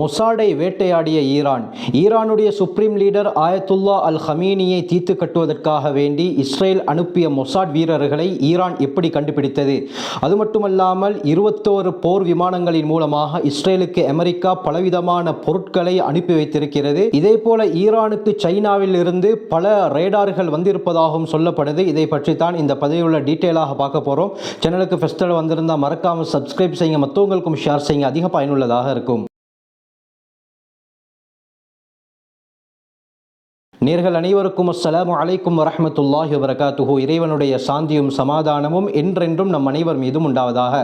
மொசாடை வேட்டையாடிய ஈரான். ஈரானுடைய supreme leader Ayatollah அல் ஹமீனியை தீர்த்து கட்டுவதற்காக வேண்டி இஸ்ரேல் அனுப்பிய மொசாட் வீரர்களை ஈரான் எப்படி கண்டுபிடித்தது? அது மட்டுமல்லாமல் இருபத்தோரு போர் விமானங்களின் மூலமாக இஸ்ரேலுக்கு அமெரிக்கா பலவிதமான பொருட்களை அனுப்பி வைத்திருக்கிறது. இதே போல ஈரானுக்கு சைனாவில் இருந்து பல ரேடார்கள் வந்திருப்பதாகவும் சொல்லப்படுது. இதை பற்றி தான் இந்த பதிவுள்ள டீட்டெயிலாக பார்க்க போகிறோம் சேனலுக்கு ஃபெஸ்டிவல் வந்திருந்தால் மறக்காமல் சப்ஸ்கிரைப் செய்யுங்க. மற்றவங்களுக்கும் ஷேர் செய்யுங்க. அதிக பயனுள்ளதாக இருக்கும். நேர்கள் அனைவருக்கும் அஸ்ஸலாமு அலைக்கும் வரமத்துல்லாஹி வபரகாத்துஹு. இறைவனுடைய சாந்தியும் சமாதானமும் என்றென்றும் நம் அனைவர் மீதும் உண்டாவதாக.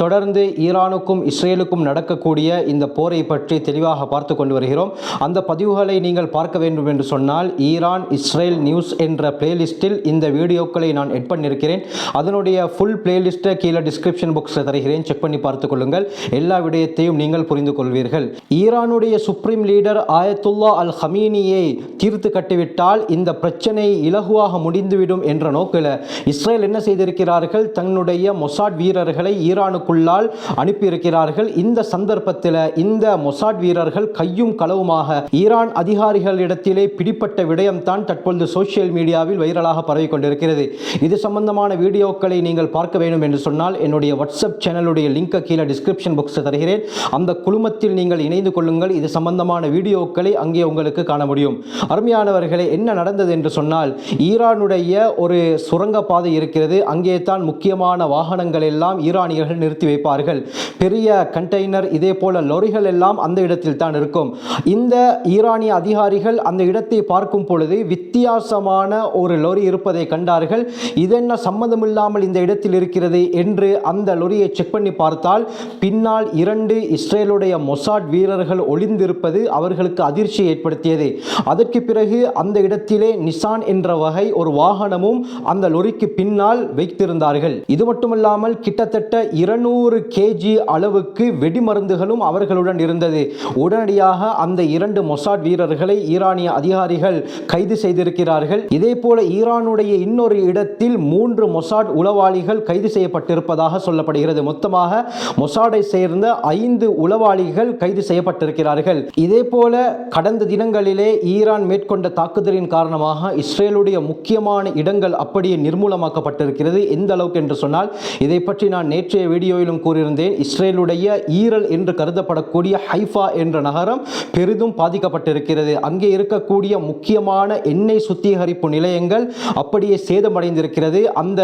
தொடர்ந்து ஈரானுக்கும் இஸ்ரேலுக்கும் நடக்கக்கூடிய இந்த போரை பற்றி தெளிவாக பார்த்து கொண்டு வருகிறோம். அந்த பதிவுகளை நீங்கள் பார்க்க வேண்டும் என்று சொன்னால் ஈரான் இஸ்ரேல் நியூஸ் என்ற பிளேலிஸ்டில் இந்த வீடியோக்களை நான் எட் பண்ணியிருக்கிறேன் அதனுடைய ஃபுல் பிளேலிஸ்ட்டை கீழே டிஸ்கிரிப்ஷன் பாக்ஸில் தருகிறேன். செக் பண்ணி பார்த்துக் கொள்ளுங்கள். எல்லா விடயத்தையும் நீங்கள் புரிந்து கொள்வீர்கள். ஈரானுடைய சுப்ரீம் லீடர் ஆயத்துல்லா அல் ஹமீனியை தீர்த்து கட்டிவிட்டால் இந்த பிரச்சனை இலகுவாக முடிந்துவிடும் என்ற நோக்கில் இஸ்ரேல் என்ன செய்திருக்கிறார்கள்? தன்னுடைய மொசாட் வீரர்களை ஈரானுக்குள்ளால் அனுப்பியிருக்கிறார்கள். இந்த சந்தர்ப்பத்தில் இந்த மொசாட் வீரர்கள் கையும் களவுமாக ஈரான் அதிகாரிகளிடத்திலே பிடிப்பட்ட விடயம்தான் தற்பொழுது சோசியல் மீடியாவில் வைரலாக பரவி கொண்டிருக்கிறது இது சம்பந்தமான வீடியோக்களை நீங்கள் பார்க்க வேண்டும் என்று சொன்னால் என்னுடைய வாட்ஸ்அப் சேனலுடைய லிங்கை கீழே டிஸ்கிரிப்ஷன் பாக்ஸ் தருகிறேன். அந்த குழுமத்தில் நீங்கள் இணைந்து கொள்ளுங்கள். இது சம்பந்தமான வீடியோக்களை அங்கே உங்களுக்கு காண முடியும். அருமையான அருமையானவர்களே என்ன நடந்தது என்று சொன்னால் ஈரானுடைய ஒரு சுரங்கப்பாதை இருக்கிறது. அங்கே தான் முக்கியமான வாகனங்கள் எல்லாம் ஈரானியர்கள் நிறுத்தி வைப்பார்கள். பெரிய கண்டெய்னர் இதே போல லொரிகள் எல்லாம் அந்த இடத்தில் தான் இருக்கும். இந்த ஈரானிய அதிகாரிகள் அந்த இடத்தை பார்க்கும் பொழுது வித்தியாசமான ஒரு லொரி இருப்பதை கண்டார்கள். இதென்ன சம்மதமில்லாமல் இந்த இடத்தில் இருக்கிறது என்று அந்த லொரியை செக் பண்ணி பார்த்தால் பின்னால் இரண்டு இஸ்ரேலுடைய மொசாட் வீரர்கள் ஒளிந்திருப்பது அவர்களுக்கு அதிர்ச்சி ஏற்படுத்தியது. அதற்கு பிறகு அந்த இடத்திலே நிசான் என்ற வகை ஒரு வாகனமும் அந்த லொரிக்கு பின்னால் வைத்திருந்தார்கள். இது மட்டுமல்லாமல் கிட்டத்தட்ட இருநூறு கேஜி அளவுக்கு வெடிமருந்துகளும் அவர்களுடன் இருந்தது. உடனடியாக அந்த இரண்டு மொசாட் வீரர்களை ஈரானிய அதிகாரிகள் கைது செய்திருக்கிறார்கள். இதே போல ஈரானுடைய இன்னொரு இடத்தில் மூன்று மொசாட் உளவாளிகள் கைது செய்யப்பட்டிருப்பதாக சொல்லப்படுகிறது. மொத்தமாக மொசாடை சேர்ந்த ஐந்து உளவாளிகள் கைது செய்யப்பட்டிருக்கிறார்கள். இதே போல கடந்த தினங்களிலே ஈரான் மேற்கொண்ட தாக்குதலின் காரணமாக இஸ்ரேலுடைய முக்கியமான இடங்கள் அப்படியே நிர்மூலமாக்கப்பட்டிருக்கிறது. எந்த அளவுக்கு என்று சொன்னால் இதை பற்றி நான் நேற்றைய வீடியோவிலும் கூறியிருந்தேன். இஸ்ரேலுடைய ஈரல் என்று கருதப்படக்கூடிய ஹைஃபா என்ற நகரம் பெரிதும் பாதிக்கப்பட்டிருக்கிறது. அங்கே இருக்கக்கூடிய முக்கியமான எண்ணெய் சுத்திகரிப்பு நிலையங்கள் அப்படியே சேதமடைந்திருக்கிறது. அந்த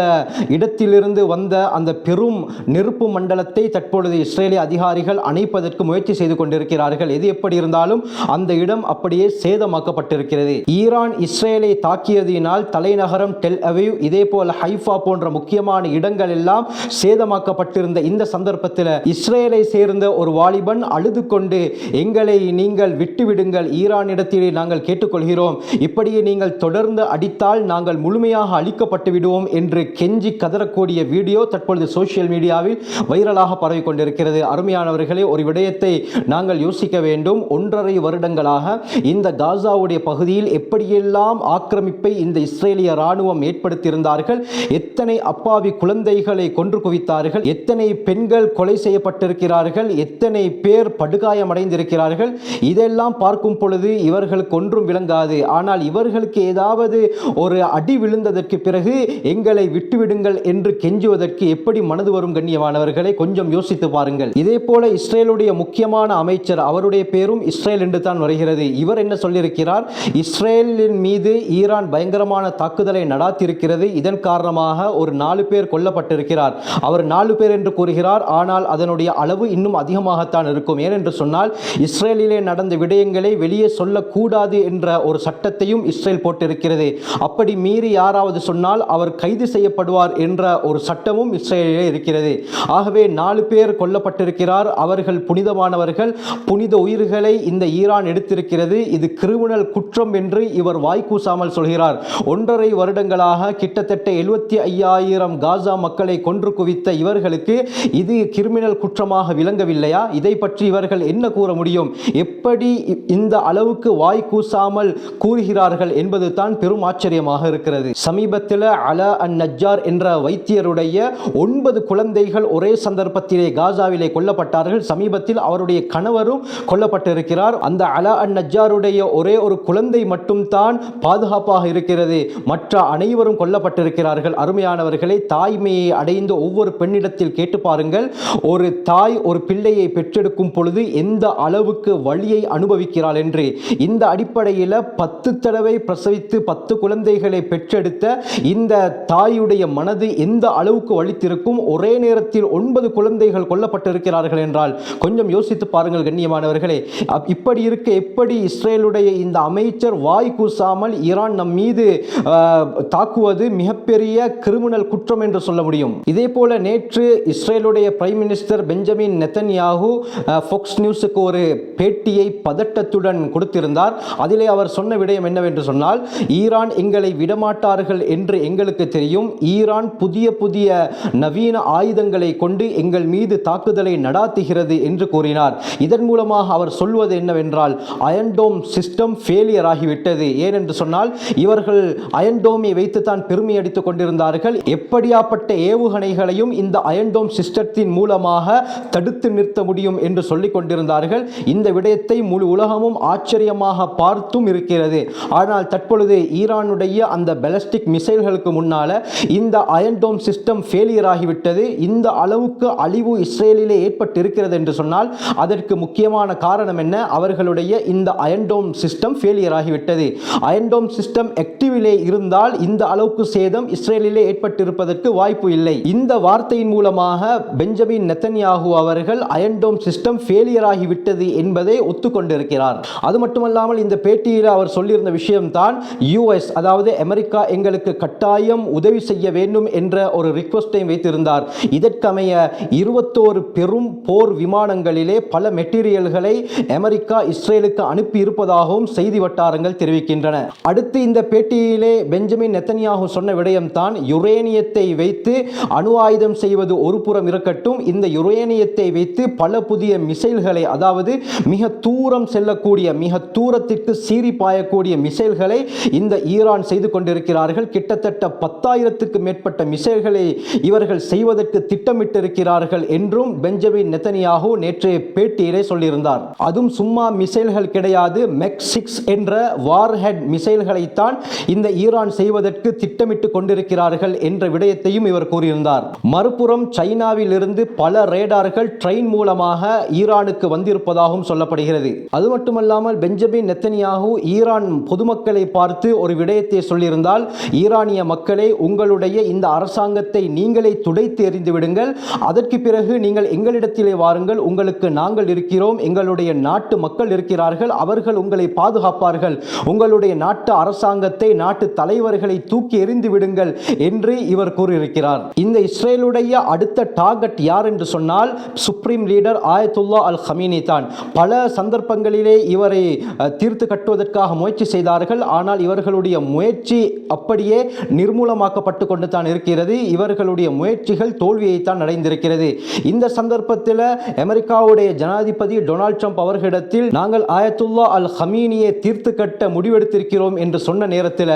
இடத்திலிருந்து வந்த அந்த பெரும் நெருப்பு மண்டலத்தை தற்பொழுது இஸ்ரேலிய அதிகாரிகள் அணைப்பதற்கு முயற்சி செய்து கொண்டிருக்கிறார்கள். எது எப்படி இருந்தாலும் அந்த இடம் அப்படியே சேதமாக்கப்பட்டிருக்கிறது. ஈரான் இஸ்ரேலை தாக்கியதினால் தலைநகரம் டெல் அவீவ் இதே போல ஹைஃபா போன்ற முக்கியமான இடங்கள் எல்லாம் சேதமாக்கப்பட்டிருந்த இந்த சந்தர்ப்பத்தில் இஸ்ரேலை சேர்ந்த ஒரு வாலிபன் அழுது கொண்டு எங்களை நீங்கள் விட்டுவிடுங்கள் ஈரானிடத்திலே நாங்கள் கேட்டுக்கொள்கிறோம். இப்படியே நீங்கள் தொடர்ந்து அடித்தால் நாங்கள் முழுமையாக அழிக்கப்பட்டு விடுவோம் என்று கெஞ்சி கதறக்கூடிய வீடியோ தற்பொழுது சோசியல் மீடியாவில் வைரலாக பரவி கொண்டிருக்கிறது. அருமையானவர்களே ஒரு விடயத்தை நாங்கள் யோசிக்க வேண்டும். ஒன்றரை வருடங்களாக இந்த காசாவுடைய பகுதியில் எப்படியெல்லாம் ஆக்கிரமிப்பை இந்த இஸ்ரேலிய ராணுவம் ஏற்படுத்தியிருந்தார்கள்? எத்தனை அப்பாவி குழந்தைகளை கொன்று குவித்தார்கள்? எத்தனை பெண்கள் கொலை செய்யப்பட்டிருக்கிறார்கள்? எத்தனை பேர் படுகாயமடைந்திருக்கிறார்கள்? இதெல்லாம் பார்க்கும் பொழுது இவர்களுக்கு ஒன்றும் விளங்காது. ஆனால் இவர்களுக்கு ஏதாவது ஒரு அடி விழுந்ததற்கு பிறகு எங்களை விட்டுவிடுங்கள் என்று கெஞ்சுவதற்கு எப்படி மனது வரும் கண்ணியமானவர்களை? கொஞ்சம் யோசித்து பாருங்கள். இதே போல இஸ்ரேலுடைய முக்கியமான அமைச்சர் அவருடைய பேரும் இஸ்ரேல் என்று தான் வருகிறது. இவர் என்ன சொல்லியிருக்கிறார்? இஸ்ரேலின் மீது ஈரான் பயங்கரமான தாக்குதலை நடாத்தியிருக்கிறது. இதன் காரணமாக ஒரு நாலு பேர் கொல்லப்பட்டிருக்கிறார். அவர் நாலு பேர் என்று கூறுகிறார். ஆனால் அதனுடைய அளவு இன்னும் அதிகமாகத்தான் இருக்கும். ஏனென்று சொன்னால் இஸ்ரேலிலே நடந்த விடயங்களை வெளியே சொல்லக்கூடாது என்ற ஒரு சட்டத்தையும் இஸ்ரேல் போட்டிருக்கிறது. அப்படி மீறி யாராவது சொன்னால் அவர் கைது செய்யப்படுவார் என்ற ஒரு சட்டமும் இஸ்ரேலிலே இருக்கிறது. ஆகவே நாலு பேர் கொல்லப்பட்டிருக்கிறார். அவர்கள் புனிதமானவர்கள். புனித உயிர்களை இந்த ஈரான் எடுத்திருக்கிறது. இது கிரிமினல் குற்றம் குற்றம் என்று இவர் வாய்க்கூசாமல் சொல்கிறார். ஒன்றரை வருடங்களாக கிட்டத்தட்ட எழுபத்தி ஐயாயிரம் காசா மக்களை கொன்று குவித்த இவர்களுக்கு இது கிரிமினல் குற்றமாக விளங்கவில்லையா? இதை பற்றி இவர்கள் என்ன கூற முடியும்? எப்படி இந்த அளவுக்கு வாய் கூசாமல் கூறுகிறார்கள் என்பது தான் பெரும் ஆச்சரியமாக இருக்கிறது. சமீபத்தில் அல அன் நஜ்ஜார் என்ற வைத்தியருடைய ஒன்பது குழந்தைகள் ஒரே சந்தர்ப்பத்திலே காசாவிலே கொல்லப்பட்டார்கள். சமீபத்தில் அவருடைய கணவரும் கொல்லப்பட்டிருக்கிறார். அந்த அல அன் நஜ்ஜாருடைய ஒரே ஒரு குழந்தை மட்டும் தான் பாதுகாப்பாக இருக்கிறது. மற்ற அனைவரும் கொல்லப்பட்டிருக்கிறார்கள். அருமையானவர்களை தாய்மையை அடைந்த ஒவ்வொரு பெண்ணிடத்தில் கேட்டு பாருங்கள். ஒரு தாய் ஒரு பிள்ளையை பெற்றெடுக்கும் பொழுது எந்த அளவுக்கு வழியை அனுபவிக்கிறாள் என்று. இந்த அடிப்படையில் பத்து தடவை பிரசவித்து பத்து குழந்தைகளை பெற்றெடுத்த இந்த தாயுடைய மனது எந்த அளவுக்கு வலித்திருக்கும்? ஒரே நேரத்தில் ஒன்பது குழந்தைகள் கொல்லப்பட்டிருக்கிறார்கள் என்றால் கொஞ்சம் யோசித்து பாருங்கள் கண்ணியமானவர்களே. இப்படி இருக்க எப்படி இஸ்ரேலுடைய இந்த அமைச்சர் அமைச்சர் வாய் கூசாமல் ஈரான் நம் மீது தாக்குவது மிகப்பெரிய கிரிமினல் குற்றம் என்று சொல்ல முடியும். இதே போல நேற்று இஸ்ரேலுடைய prime minister Benjamin Netanyahu Fox நியூஸுக்கு ஒரு பேட்டியை பதட்டத்துடன் கொடுத்திருந்தார். அதிலே அவர் சொன்ன விடயம் என்னவென்று சொன்னால் ஈரான் எங்களை விடமாட்டார்கள் என்று எங்களுக்கு தெரியும். ஈரான் புதிய புதிய நவீன ஆயுதங்களை கொண்டு எங்கள் மீது தாக்குதலை நடாத்துகிறது என்று கூறினார். இதன் மூலமாக அவர் சொல்வது என்னவென்றால் அயன்டோம் சிஸ்டம் ஃபெயிலியர் ஆகி ஆகிவிட்டது. ஏனென்று சொன்னால் இவர்கள் அயன்டோமை வைத்துத்தான் பெருமை அடித்துக் கொண்டிருந்தார்கள். எப்படியாப்பட்ட ஏவுகணைகளையும் இந்த அயன்டோம் சிஸ்டத்தின் மூலமாக தடுத்து நிறுத்த முடியும் என்று சொல்லிக் கொண்டிருந்தார்கள். இந்த விடயத்தை முழு உலகமும் ஆச்சரியமாக பார்த்தும் இருக்கிறது. ஆனால் தற்பொழுது ஈரானுடைய அந்த பெலஸ்டிக் மிசைல்களுக்கு முன்னால இந்த அயன்டோம் சிஸ்டம் ஃபெயிலியர் ஆகிவிட்டது. இந்த அளவுக்கு அழிவு இஸ்ரேலிலே ஏற்பட்டிருக்கிறது என்று சொன்னால் அதற்கு முக்கியமான காரணம் என்ன? அவர்களுடைய இந்த அயன்டோம் சிஸ்டம் ஃபெயிலியர் ஆகிவிட்டது. அயன்டோம் சிஸ்டம் ஆக்டிவிலே இருந்தால் இந்த அளவுக்கு சேதம் இஸ்ரேலிலே ஏற்பட்டிருப்பதற்கு வாய்ப்பு இல்லை. இந்த வார்த்தையின் மூலமாக பெஞ்சமின் நெத்தன்யாகு அவர்கள் அயன்டோம் சிஸ்டம் ஃபெயிலியர் ஆகிவிட்டது என்பதை ஒத்துக்கொண்டிருக்கிறார். அது மட்டுமல்லாமல் இந்த பேட்டியில் அவர் சொல்லியிருந்த விஷயம்தான் யூஎஸ் அதாவது அமெரிக்கா எங்களுக்கு கட்டாயம் உதவி செய்ய வேண்டும் என்ற ஒரு ரிக்வஸ்டையும் வைத்திருந்தார். இதற்கமைய இருபத்தோரு பெரும் போர் விமானங்களிலே பல மெட்டீரியல்களை அமெரிக்கா இஸ்ரேலுக்கு அனுப்பி இருப்பதாகவும் செய்தி வட்டாரங்கள் தெரிவிக்கின்றன. அடுத்து இந்த பேட்டியிலே பெஞ்சமின் நெத்தனியாகு சொன்ன விடயம்தான் யுரேனியத்தை வைத்து அணு ஆயுதம் செய்வது ஒரு புறம் இருக்கட்டும் இந்த யுரேனியத்தை வைத்து பல புதிய மிசைல்களை அதாவது மிக தூரம் செல்லக்கூடிய மிக தூரத்திற்கு சீறி பாயக்கூடிய மிசைல்களை இந்த ஈரான் செய்து கொண்டிருக்கிறார்கள். கிட்டத்தட்ட பத்தாயிரத்துக்கு மேற்பட்ட மிசைல்களை இவர்கள் செய்வதற்கு திட்டமிட்டிருக்கிறார்கள் என்றும் பெஞ்சமின் நெத்தனியாகு நேற்றைய பேட்டியிலே சொல்லியிருந்தார். அதுவும் சும்மா மிசைல்கள் கிடையாது மெக் சிக்ஸ் என்ற வார்ஹெட் மிசைல்களைத்தான் இந்த ஈரான் செய்வதற்கு திட்டமிட்டு கொண்டிருக்கிறார்கள் என்ற விடயத்தையும் இவர் கூறியிருந்தார். மறுபுறம் சைனாவிலிருந்து பல ரேடார்கள் ட்ரெயின் மூலமாக ஈரானுக்கு வந்திருப்பதாகவும் சொல்லப்படுகிறது. அது மட்டுமல்லாமல் பெஞ்சமின் நெத்தனியாகு ஈரான் பொதுமக்களை பார்த்து ஒரு விடயத்தை சொல்லியிருந்தால் ஈரானிய மக்களே உங்களுடைய இந்த அரசாங்கத்தை நீங்களே துடைத்து எறிந்து விடுங்கள். அதற்கு பிறகு நீங்கள் எங்களிடத்திலே வாருங்கள். உங்களுக்கு நாங்கள் இருக்கிறோம். எங்களுடைய நாட்டு மக்கள் இருக்கிறார்கள். அவர்கள் உங்களை பாதுகாப்பார்கள். உங்களுடைய நாட்டு அரசாங்கத்தை நாட்டு தலைவர்களை தூக்கி எறிந்து விடுங்கள் என்று இவர் கூறியிருக்கிறார். இந்த இஸ்ரேலுடைய அடுத்த டார்கெட் யார் என்று சொன்னால் சுப்ரீம் லீடர் ஆயத்துல்லா அல் ஹமீனி தான். பல சந்தர்ப்பங்களிலே இவரை தீர்த்து கட்டுவதற்காக முயற்சி செய்தார்கள். ஆனால் இவர்களுடைய முயற்சி அப்படியே நிர்மூலமாக்கப்பட்டு கொண்டு தான் இருக்கிறது. இவர்களுடைய முயற்சிகள் தோல்வியைத்தான் அடைந்திருக்கிறது. இந்த சந்தர்ப்பத்தில் அமெரிக்காவுடைய ஜனாதிபதி டொனால்ட் ட்ரம்ப் அவர்களிடத்தில் நாங்கள் ஆயத்துல்லா அல் ஹமீனியை தீர்த்து கட்ட முடிவெடுத்திருக்கிறோம் என்று சொன்ன நேரத்தில்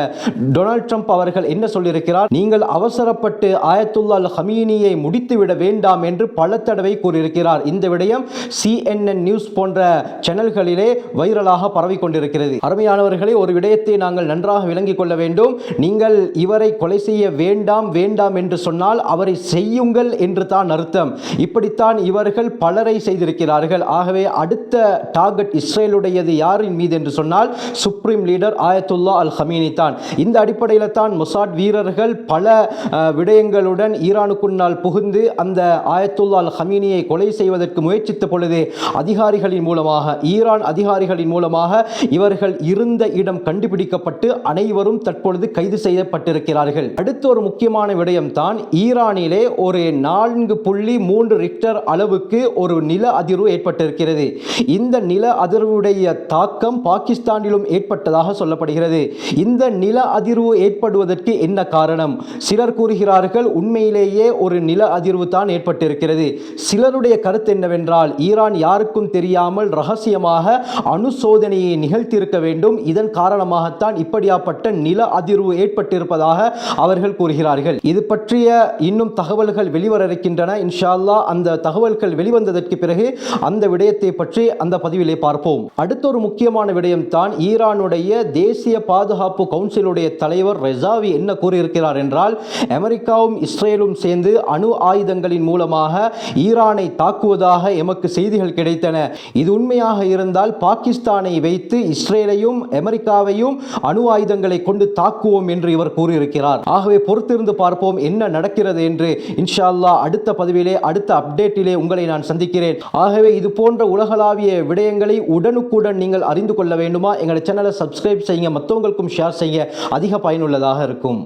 டொனால்ட் ட்ரம்ப் அவர்கள் என்ன சொல்லியிருக்கிறார்? நீங்கள் அவசரப்பட்டு ஆயத்துல்லா அல் ஹமீனியை முடித்துவிட வேண்டாம் என்று பல தடவை கூறியிருக்கிறார். இந்த விடயம் சிஎன்என் நியூஸ் போன்ற சேனல்களிலே வைரலாக பரவி கொண்டிருக்கிறது. அருமையானவர்களே ஒரு விடயத்தை நாங்கள் நன்றாக விளங்கிக் கொள்ள வேண்டும். நீங்கள் இவரை கொலை செய்ய வேண்டாம் வேண்டாம் என்று சொன்னால் அவரை செய்யுங்கள் என்று தான் அர்த்தம். இப்படித்தான் இவர்கள் பலரை செய்திருக்கிறார்கள். ஆகவே அடுத்த டார்கெட் இஸ்ரேலுடையது யாரின் மீது என்று சொன்னால் சுப்ரீம் லீடர் ஆயத்துல்லா அல் ஹமீனி தான். இந்த அடிப்படையில் தான் மொசாட் வீரர்கள் பல விடயங்களுடன் ஈரானுக்குன்னால் புகுந்து அந்த ஆயத்துல்லா அல் ஹமீனியை கொலை செய்வதற்கு முயற்சித்த பொழுது அதிகாரிகளின் மூலமாக ஈரான் அதிகாரிகளின் மூலமாக இவர்கள் இருந்த இடம் கண்டுபிடிக்கப்பட்டு அனைவரும் தற்பொழுது கைது செய்யப்பட்டிருக்கிறார்கள். அடுத்து ஒரு முக்கியமான விடயம் தான் ஈரானிலே ஒரு நான்கு புள்ளி மூன்று ரிக்டர் அளவுக்கு ஒரு நில அதிர்வு ஏற்பட்டிருக்கிறது. இந்த நில அதிர்வுடைய தாக்கம் பாகிஸ்தானிலும் அதிர்வும் ஏற்பட்டதாக சொல்லப்படுகிறது. இந்த நில அதிர்வு ஏற்படுவதற்கு என்ன காரணம்? சிலர் கூறுகிறார்கள் உண்மையிலேயே ஒரு நில அதிர்வு தான் ஏற்பட்டிருக்கிறது. சிலருடைய கருத்து என்னவென்றால் ஈரான் யாருக்கும் தெரியாமல் ரகசியமாக அணு சோதனையை நிகழ்த்தியிருக்க வேண்டும். இதன் காரணமாகத்தான் இப்படியாப்பட்ட நில அதிர்வு ஏற்பட்டிருப்பதாக அவர்கள் கூறுகிறார்கள். இது பற்றிய இன்னும் தகவல்கள் வெளிவர இருக்கின்றன இன்ஷால்லா அந்த தகவல்கள் வெளிவந்ததற்கு பிறகு அந்த விடயத்தை பற்றி அந்த பதிவிலே பார்ப்போம். அடுத்த ஒரு முக்கியமான விடயம் தான் ஈரானுடைய தேசிய பாதுகாப்பு கவுன்சிலுடைய தலைவர் ரெசாவி என்ன கூறியிருக்கிறார் என்றால் அமெரிக்காவும் இஸ்ரேலும் சேர்ந்து அணு ஆயுதங்களின் மூலமாக ஈரானை தாக்குவதாக எமக்கு செய்திகள் கிடைத்தன. இது உண்மையாக இருந்தால் பாகிஸ்தானை வைத்து இஸ்ரேலையும் அமெரிக்காவையும் அணு ஆயுதங்களை கொண்டு தாக்குவோம் என்று இவர் கூறியிருக்கிறார். ஆகவே பொறுத்திருந்து பார்ப்போம் என்ன நடக்கிறது என்று. இன்ஷா அல்லா அடுத்த பதிவிலே அடுத்த அப்டேட்டிலே உங்களை நான் சந்திக்கிறேன். ஆகவே இது போன்ற உலகளாவிய விடயங்களை உடனுக்குடன் நீங்கள் அறிந்து கொள்ள வேண்டுமா? எங்களை சேனலை சப்ஸ்கிரைப் செய்யுங்க மற்றவங்களுக்கும் ஷேர் செய்ய அதிக பயனுள்ளதாக இருக்கும்.